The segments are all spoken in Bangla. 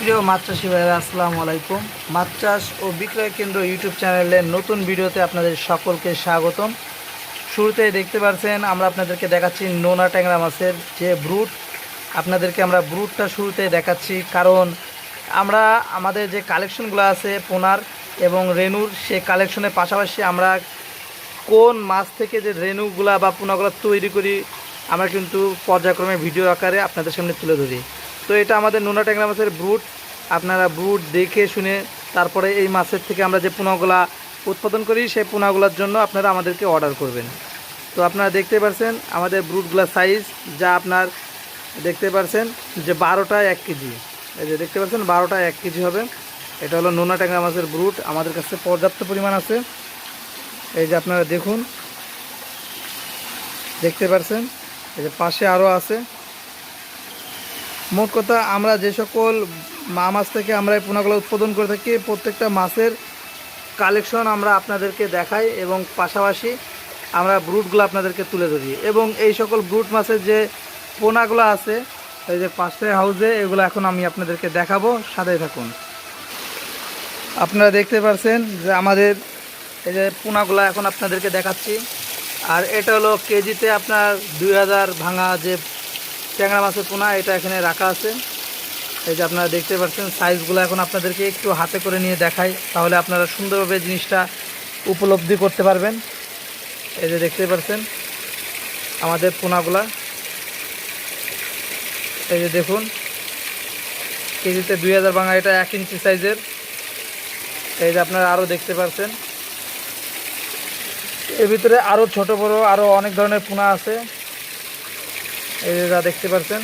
প্রিয় মাছ চাষি ভাইরা আসসালামু আলাইকুম। মাছ চাষ ও বিক্রয় কেন্দ্র ইউটিউব চ্যানেলের নতুন ভিডিওতে আপনাদের সকলকে স্বাগতম। শুরুতে দেখতে পাচ্ছেন আমরা আপনাদেরকে দেখাচ্ছি নোনা ট্যাংরা মাছের যে ব্রুট। আপনাদেরকে আমরা ব্রুটটা শুরুতে দেখাচ্ছি, কারণ আমরা, আমাদের যে কালেকশনগুলো আছে পোনার এবং রেনুর সে কালেকশনের পাশাপাশি আমরা কোন মাছ থেকে যে রেনুগুলা বা পোনাগুলো তৈরি করি, আমরা কিন্তু পর্যায়ক্রমে ভিডিও আকারে আপনাদের সামনে তুলে ধরি। তো এটা আমাদের নোনা ট্যাংরা মাছের ব্রুট আপনারা ব্রুট দেখে শুনে তারপরে এই মাছের থেকে আমরা যে পোনাগুলা উৎপাদন করি, সেই পোনাগুলোর জন্য আপনারা আমাদেরকে অর্ডার করবেন। তো আপনারা দেখতে পাচ্ছেন আমাদের ব্রুটগুলোর সাইজ যা আপনার দেখতে পাচ্ছেন যে বারোটা এক কেজি। এই যে দেখতে পাচ্ছেন বারোটা এক কেজি হবে। এটা হলো নোনা ট্যাংরা মাছের ব্রুট আমাদের কাছে পর্যাপ্ত পরিমাণ আছে। এই যে আপনারা দেখুন। দেখতে পাচ্ছেন এই যে পাশে আরও আছে। মোট কথা আমরা যে সকল মা মাছ থেকে আমরা এই পোনাগুলো উৎপাদন করে থাকি, প্রত্যেকটা মাছের কালেকশন আমরা আপনাদেরকে দেখাই এবং পাশাপাশি আমরা ব্রুটগুলো আপনাদেরকে তুলে ধরি। এবং এই সকল ব্রুট মাছের যে পোনাগুলো আছে, এই যে পাশে হাউসে এগুলো এখন আমি আপনাদেরকে দেখাবো। সাথে থাকুন। আপনারা দেখতে পাচ্ছেন যে আমাদের এই যে পোনাগুলো এখন আপনাদেরকে দেখাচ্ছি। আর এটা হলো কেজিতে আপনার দুই হাজার ভাঙা যে ট্যাংরা মাছের পোনা, এটা এখানে রাখা আছে। এই যে আপনারা দেখতে পাচ্ছেন, সাইজগুলো এখন আপনাদেরকে একটু হাতে করে নিয়ে দেখাই, তাহলে আপনারা সুন্দরভাবে জিনিসটা উপলব্ধি করতে পারবেন। এই যে দেখতে পাচ্ছেন, আমাদের পোনাগুলা। এই যে দেখুন, কেজিতে দুই হাজার ভাঙা, এটা এক ইঞ্চি সাইজের। এই যে আপনারা আরও দেখতে পাচ্ছেন। এর ভিতরে আরও ছোট বড় আরও অনেক ধরনের পোনা আছে। এই যে যা দেখতে পাচ্ছেন,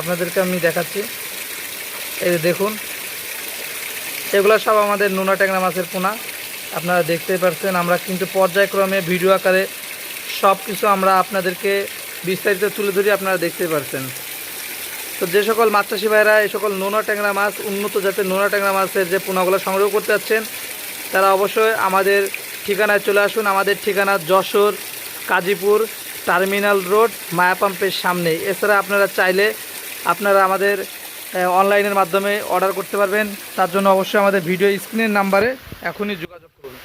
আপনাদেরকে আমি দেখাচ্ছি। এই যে দেখুন, এগুলো সব আমাদের নোনা ট্যাংরা মাছের পোনা। আপনারা দেখতে পাচ্ছেন আমরা কিন্তু পর্যায়ক্রমে ভিডিও আকারে সব কিছু আমরা আপনাদেরকে বিস্তারিত তুলে ধরি, আপনারা দেখতে পাচ্ছেন তো যে সকল মাছ চাষি ভাইরা, এই সকল নোনা ট্যাংরা মাছ, উন্নত জাতের নোনা ট্যাংরা মাছের যে পোনাগুলো সংগ্রহ করতে যাচ্ছেন, তারা অবশ্যই আমাদের ঠিকানায় চলে আসুন। আমাদের ঠিকানা যশোর, কাজীপুর টার্মিনাল রোড মায়াপাম্পের সামনে। এছাড়া আপনারা চাইলে আপনারা আমাদের অনলাইনের মাধ্যমে অর্ডার করতে পারবেন। তার জন্য অবশ্যই আমাদের ভিডিও স্ক্রিনের নাম্বারে এখনই যোগাযোগ করুন।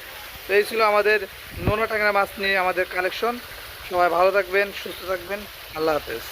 তো এই ছিল আমাদের নোনা ট্যাংরা মাছ নিয়ে আমাদের কালেকশন সবাই ভালো থাকবেন, সুস্থ থাকবেন। আল্লাহ হাফেজ।